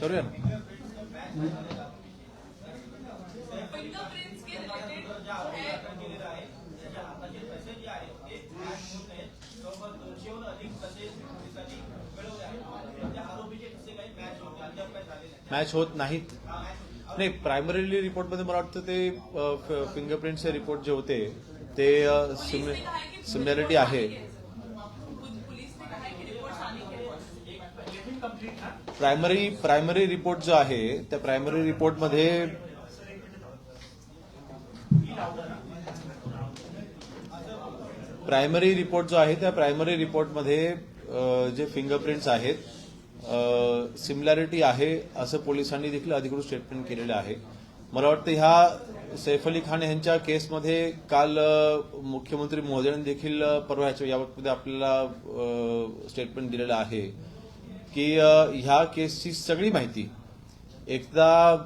करूया ना. मॅच होत नाहीत. नाही प्रायमरीली रिपोर्टमध्ये मला वाटतं ते फिंगरप्रिंटचे रिपोर्ट जे होते ते सिमिलॅरिटी आहे आने के- पुलिस ने कहा है कि रिपोर्ट्स आने के प्रायमरी प्रायमरी रिपोर्ट जो आहे त्या प्रायमरी रिपोर्टमध्ये प्रायमरी रिपोर्ट जो आहे त्या प्रायमरी रिपोर्टमध्ये जे फिंगरप्रिंट्स आहेत सिमिलॅरिटी आहे असं पोलिसांनी देखील अधिकृत स्टेटमेंट केलेलं आहे. मला वाटतं ह्या सैफ अली खान यांच्या केसमध्ये काल मुख्यमंत्री महोदयांनी देखील परवा ह्याच्या याबाबतमध्ये आपल्याला स्टेटमेंट दिलेलं आहे. की ह्या केसची सगळी माहिती. एकदा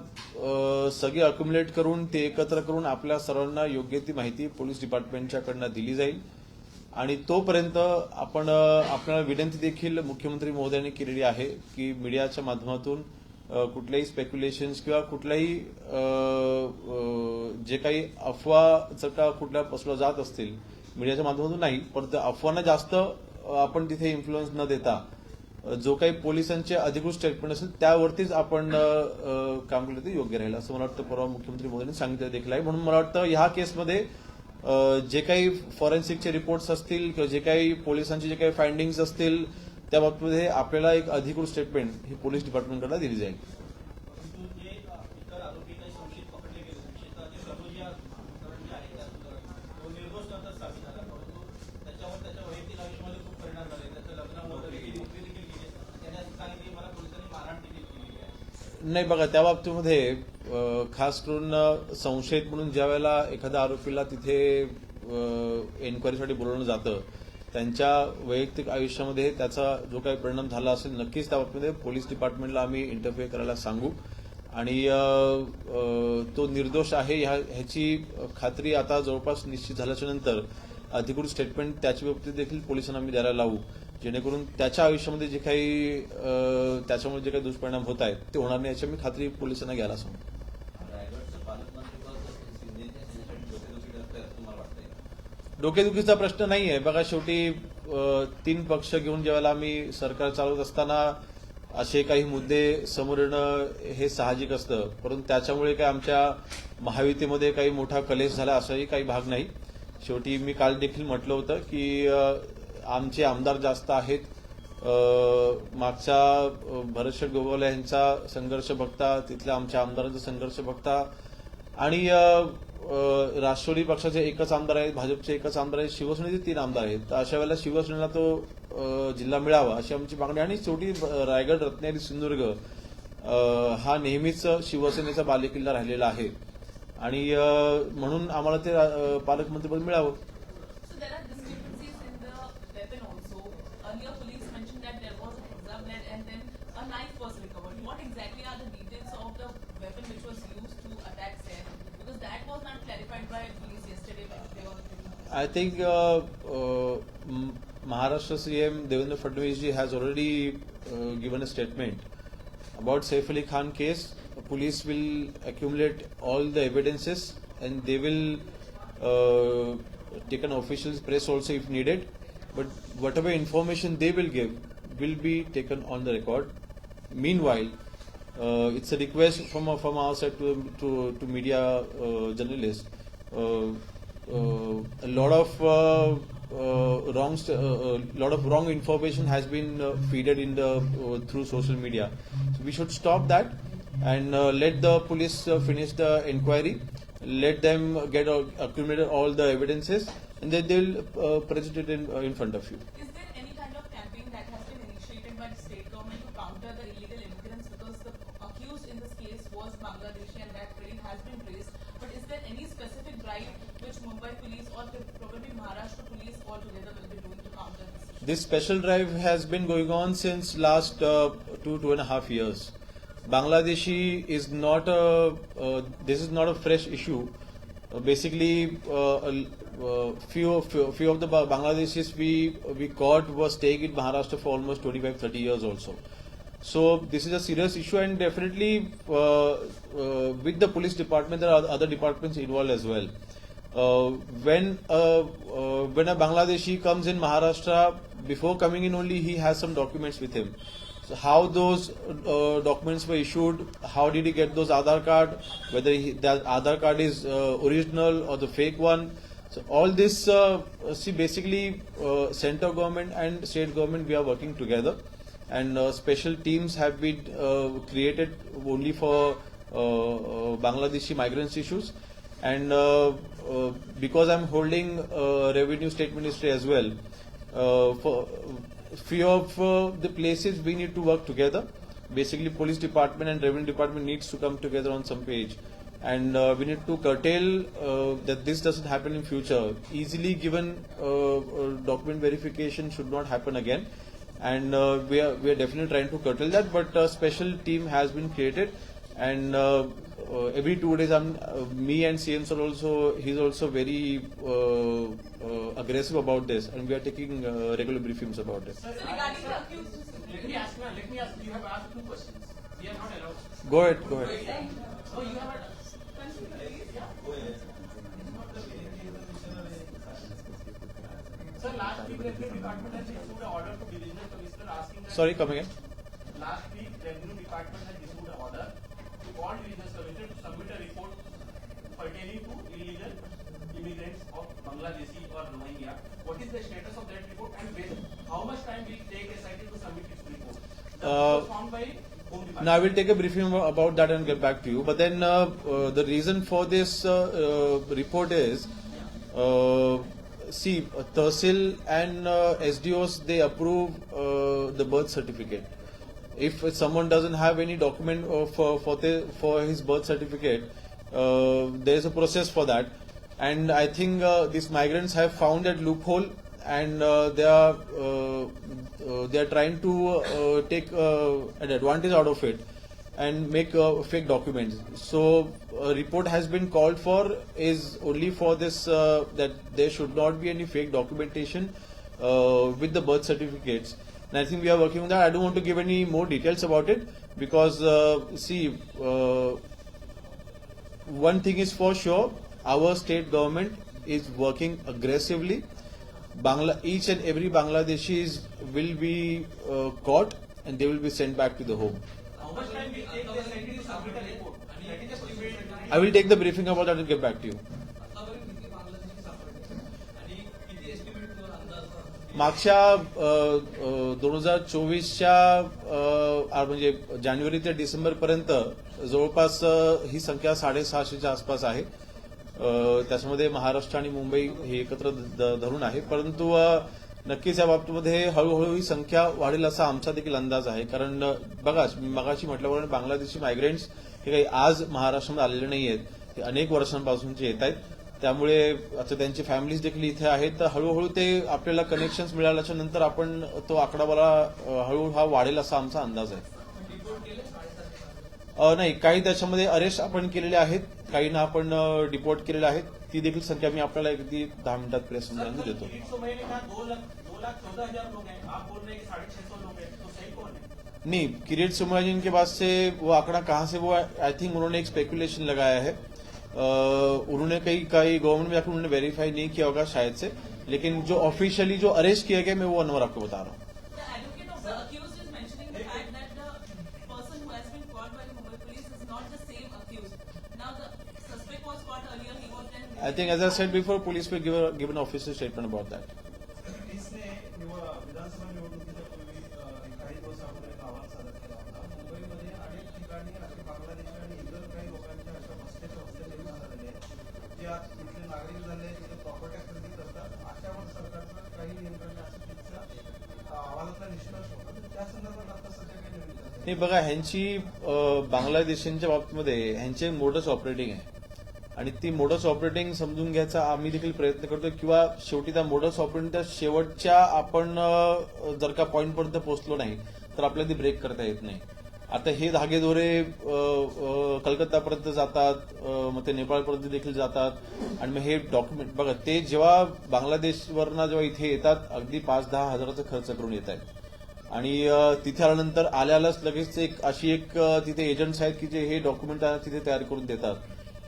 सगळी अक्युमुलेट करून ते एकत्र करून आपल्या सर्वांना योग्य ती माहिती पोलीस डिपार्टमेंटच्याकडनं दिली जाईल. आणि तोपर्यंत आपण आपल्याला विनंती देखील मुख्यमंत्री महोदयांनी केलेली आहे की मीडियाच्या माध्यमातून कुठल्याही स्पेक्युलेशन्स किंवा कुठल्याही जे काही अफवा जर का कुठल्या पसरल्या जात असतील मीडियाच्या माध्यमातून नाही परंतु अफवांना जास्त आपण तिथे इन्फ्लुएन्स न देता जो काही पोलिसांचे अधिकृत स्टेटमेंट असेल त्यावरतीच आपण काम केलं ते योग्य राहील. असं मला वाटतं परवा मुख्यमंत्री मोदींनी सांगितलं देखील आहे. म्हणून मला वाटतं ह्या केसमध्ये जे काही फॉरेन्सिकचे रिपोर्ट्स असतील किंवा जे काही पोलिसांचे जे काही फाइंडिंग्स असतील त्या बाबतीमध्ये आपल्याला एक अधिकृत स्टेटमेंट ही पोलीस डिपार्टमेंटकडे दिली जाईल परंतु जे इतर आरोपी काही संशयित पकडले गेले विशेषतः जे सरोज या प्रकरण जे आहे त्या संदर्भात तो निर्दोष नंतर साबित झाला परंतु त्याच्यावर त्याच्या वैयक्तिक आयुष्यामध्ये खूप परिणाम झाले त्याचं लग्न वगैरे ही नोकरी देखील केली त्याने असं सांगितलं की मला पोलिसांनी मारहाण देखील केलेली आहे नाही बघा त्या बाबतीमध्ये खास करून संशयित म्हणून ज्या वेळेला एखाद्या आरोपीला तिथे एन्क्वायरीसाठी बोलवलं जातं त्यांच्या वैयक्तिक आयुष्यामध्ये त्याचा जो काही परिणाम झाला असेल नक्कीच त्या बाबतीमध्ये पोलीस डिपार्टमेंटला आम्ही इंटरफेअर करायला सांगू. आणि तो निर्दोष आहे ह्या ह्याची खात्री आता जवळपास निश्चित झाल्याच्यानंतर अधिकृत स्टेटमेंट त्याच्या बाबतीत देखील पोलिसांना आम्ही द्यायला लावू. जेणेकरून त्याच्या आयुष्यामध्ये जे काही त्याच्यामुळे जे काही दुष्परिणाम होत आहेत ते होणार नाही याची मी खात्री पोलिसांना घ्यायला सांगतो. असं डोकेदुखीचा प्रश्न नाही आहे. बघा शेवटी तीन पक्ष घेऊन ज्यावेळेला आम्ही सरकार चालवत असताना असे काही मुद्दे समोर येणं हे साहजिक असतं. परंतु त्याच्यामुळे काय आमच्या महायुतीमध्ये काही मोठा कलेश झाला असाही काही भाग नाही. शेवटी मी काल देखील म्हटलं होतं की आमचे आमदार जास्त आहेत. मागचा मागच्या अ, भरतशेठ गोगावले यांचा संघर्ष बघता तिथल्या आमच्या आमदारांचा संघर्ष बघता. आणि राष्ट्रवादी पक्षाचे एकच आमदार आहेत भाजपचे एकच आमदार आहेत शिवसेनेचे तीन आमदार आहेत. तर अशा वेळेला शिवसेनेला तो जिल्हा मिळावा अशी आमची मागणी आणि शेवटी रायगड रत्नागिरी सिंधुदुर्ग हा नेहमीच शिवसेनेचा बालेकिल्ला राहिलेला आहे. आणि म्हणून आम्हाला ते पालकमंत्रीपद मिळावं. Was recovered. What exactly are the details of the weapon which was used to attack Sen? Because that was not clarified by police yesterday when they were. I think uh, uh, Maharashtra CM Devendra Fadnavis ji has already uh, given a statement about Saif Ali Khan case. Police will accumulate all the evidences and they will uh, take an official press also if needed. But whatever information they will give will be taken on the record. Meanwhile, uh, it's a request from from our side to to, to media uh, journalists. Uh, uh, a lot of uh, uh, wrong uh, uh, lot of wrong information has been uh, feeded in the uh, through social media. So we should stop that and uh, let the police uh, finish the inquiry. Let them get uh, accumulated all the evidences, and then they'll uh, present it in, uh, in front of you. Is there any kind of campaign that has been initiated by the state government to counter the illegal immigrants? Because the accused in this case was Bangladeshi and that claim has been raised. But is there any specific drive which Mumbai police or probably Maharashtra police altogether will be doing to counter this? issue? This special drive has been going on since last uh, two two and a half years. Bangladeshi is not a uh, this is not a fresh issue. Uh, basically, uh, a- uh, few, few few of the Bangladeshis we we caught were staying in Maharashtra for almost 25 30 years also. So this is a serious issue, and definitely uh, uh, with the police department, there are other departments involved as well. Uh, when uh, uh, when a Bangladeshi comes in Maharashtra, before coming in only he has some documents with him. So how those uh, documents were issued, how did he get those Aadhaar card, whether he, that Aadhaar card is uh, original or the fake one. So all this, uh, see, basically, uh, center government and state government, we are working together, and special teams have been created only for Bangladeshi migrants issues, and uh, uh, because I'm holding uh, revenue state ministry as well, for few of the places we need to work together. Basically, police department and revenue department needs to come together on some page, and uh, we need to curtail uh, that this doesn't happen in future. Easily given uh, document verification should not happen again, and we are we are definitely trying to curtail that. But a special team has been created, and uh, uh, every two days, I'm uh, me and CM sir also he's also very uh, uh, aggressive about this, and we are taking uh, regular briefings about it. So regarding the accused, Let me ask, let me ask, you have asked two questions. We are not allowed. Go ahead, go ahead. No, you have asked. Sir, last week Revenue Department has issued an order to Divisional Commissioner asking that. Sorry, come again. Last week Revenue Department has issued an order to all Divisional Commissioner to submit a report pertaining to illegal immigrants of Bangladeshi or Rohingya. What is the status of that report and when, how much time will it take SIT to submit its report? The Uh, report found by Now I will take a briefing about that and get back to you. But then uh, uh, the reason for this uh, uh, report is, uh, see, uh, Tahsil and uh, SDOs they approve uh, the birth certificate. If someone doesn't have any document uh, for for the, for his birth certificate, uh, there is a process for that. And I think uh, these migrants have found that loophole, and uh, they are uh, uh, they are trying to take an advantage out of it and make fake documents. So a report has been called for is only for this that there should not be any fake documentation with the birth certificates. And I think we are working on that. I don't want to give any more details about it because uh, see. Uh, one thing is for sure, our state government is working aggressively. Bangla, each and every Bangladeshis will be uh, caught and they will be sent back to the home. How much time will take the SIT to submit a report? That is the question. I will take the briefing about that and get back to you. मागच्या दोन हजार चोवीसच्या म्हणजे जानेवारी ते डिसेंबर पर्यंत जवळपास ही संख्या साडेसहाशेच्या आसपास आहे. त्याच्यामध्ये महाराष्ट्र आणि मुंबई हे एकत्र धरून आहे. परंतु नक्कीच या बाबतीमध्ये हळूहळू ही संख्या वाढेल असा आमचा देखील अंदाज आहे. कारण बघा मगाशी म्हटल्याप्रमाणे बांगलादेशी मायग्रेंट्स हे काही आज महाराष्ट्रामध्ये आलेले नाही आहेत ते अनेक वर्षांपासूनचे येत आहेत. त्यामुळे आता त्यांची फॅमिलीज देखील इथे आहेत. तर हळूहळू ते आपल्याला कनेक्शन मिळाल्याच्या नंतर आपण तो आकडावाला हळूहळू हा वाढेल असा आमचा अंदाज आहे. नाही काही त्याच्यामध्ये अरेस्ट आपण केलेले आहेत. काहींना आपण डिपोर्ट केलेले आहेत. ती देखील संख्या मी आपल्याला अगदी दहा मिनिटात प्रेस समजावून देतो. नाही नहीं किरीट सोमयाजिन के बाद से वो आंकड़ा कहाँ से वो आई थिंक उन्होंने एक स्पेकुलेशन लगाया है. उन्होंने कई कई गवर्नमेंट में जाकर उन्होंने वेरीफाई नहीं किया होगा शायद से लेकिन जो ऑफिशियली जो अरेस्ट किया गया मैं वो अनवर आपको बता रहा हूँ I think as a said before police pay given official statement about that. नाही बघा ह्यांची बांगलादेशांच्या बाबतीमध्ये ह्यांचे मोडस ऑपरेटिंग आहे. आणि ती मोडस ऑपरेटिंग समजून घ्यायचा आम्ही देखील प्रयत्न करतो किंवा शेवटी त्या मोडस ऑपरेटिंगच्या शेवटच्या आपण जर का पॉईंट पर्यंत पोहोचलो नाही तर आपल्याला ती ब्रेक करता येत नाही. आता हे धागेदोरे दोरे कलकत्तापर्यंत जातात मग ते नेपाळपर्यंत देखील जातात. आणि मग हे डॉक्युमेंट बघा ते जेव्हा बांगलादेशवरनं जेव्हा इथे येतात अगदी पाच दहा हजाराचा खर्च करून येत आहेत आणि तिथे आल्यानंतर आल्यालाच लगेच एक अशी एक तिथे एजंट्स आहेत की जे हे डॉक्युमेंट तिथे तयार करून देतात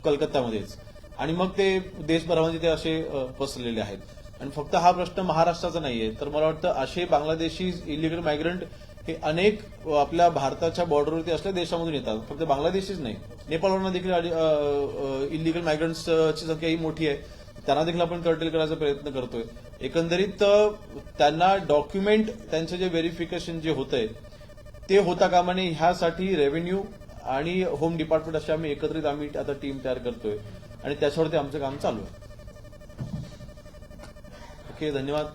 कलकत्तामध्येच. आणि मग ते देशभरामध्ये ते असे पसरलेले आहेत. आणि फक्त हा प्रश्न महाराष्ट्राचा नाहीये. तर मला वाटतं असे बांगलादेशी इलिगल मायग्रंट हे अनेक आपल्या भारताच्या बॉर्डरवरती असल्या देशामधून येतात. फक्त बांगलादेशीच नाही. नेपाळवरून देखील इलिगल मायग्रंट्सची संख्या ही मोठी आहे. त्यांना देखील आपण कर्टेल करायचा प्रयत्न करतोय. एकंदरीत त्यांना डॉक्युमेंट त्यांचं जे व्हेरिफिकेशन जे होतंय ते होता कामा नये ह्यासाठी रेव्हेन्यू आणि होम डिपार्टमेंट असे आम्ही एकत्रित आम्ही आता टीम तयार करतोय. आणि त्याच्यावरती आमचं काम चालू आहे. ओके धन्यवाद.